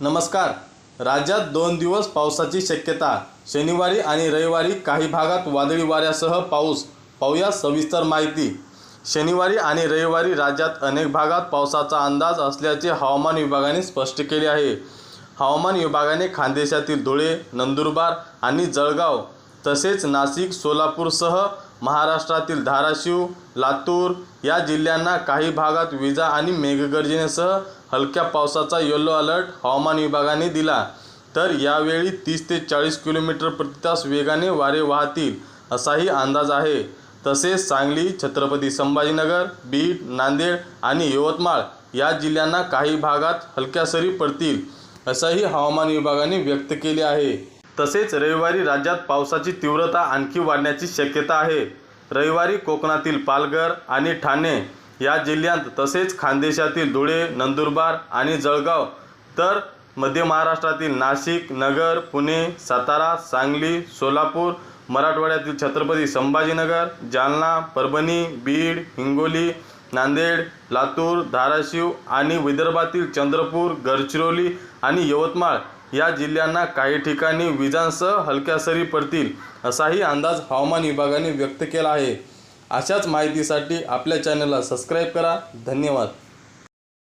नमस्कार. राज्यात दोन दिवस पावसाची शक्यता. शनिवारी आणि रविवारी काही भागात वादळी वाऱ्यासह पाऊस. पाहूया सविस्तर माहिती. शनिवारी आणि रविवारी राज्यात अनेक भागात पावसाचा अंदाज असल्याचे हवामान विभागाने स्पष्ट केले आहे. हवामान विभागाने खानदेशातील धुळे नंदुरबार आणि जळगाव तसेच नाशिक सोलापूरसह महाराष्ट्रातील धाराशिव लातूर या जिल्ह्यांना काही भागात विजा आणि मेघगर्जनेसह हलक्या पावसाचा येलो अलर्ट हवामान विभागाने दिला. तर यावेळी तीस ते चाळीस किलोमीटर प्रतितास वेगाने वारे वाहतील असाही अंदाज आहे. तसेच सांगली छत्रपती संभाजीनगर बीड नांदेड आणि यवतमाळ या जिल्ह्यांना काही भागात हलक्या सरी पडतील असंही हवामान विभागाने व्यक्त केले आहे. तसेच रविवारी राज्यात पावसाची तीव्रता आणखी वाढण्याची शक्यता आहे. रविवारी कोकणातील पालघर आणि ठाणे या जिल्ह्यांत तसेच खानदेशातील धुळे नंदुरबार आणि जळगाव तर मध्य महाराष्ट्रातील नाशिक नगर पुणे सातारा सांगली सोलापूर मराठवाड्यातील छत्रपती संभाजीनगर जालना परभणी बीड हिंगोली नांदेड लातूर धाराशिव आणि विदर्भातील चंद्रपूर गडचिरोली आणि यवतमाळ या जिल्ह्यांना काही ठिकाणी विजांसह हलक्या सरी पडतील असाही अंदाज हवामान विभागाने व्यक्त केला आहे. अशाच माहितीसाठी आपल्या चॅनलला सबस्क्राईब करा. धन्यवाद.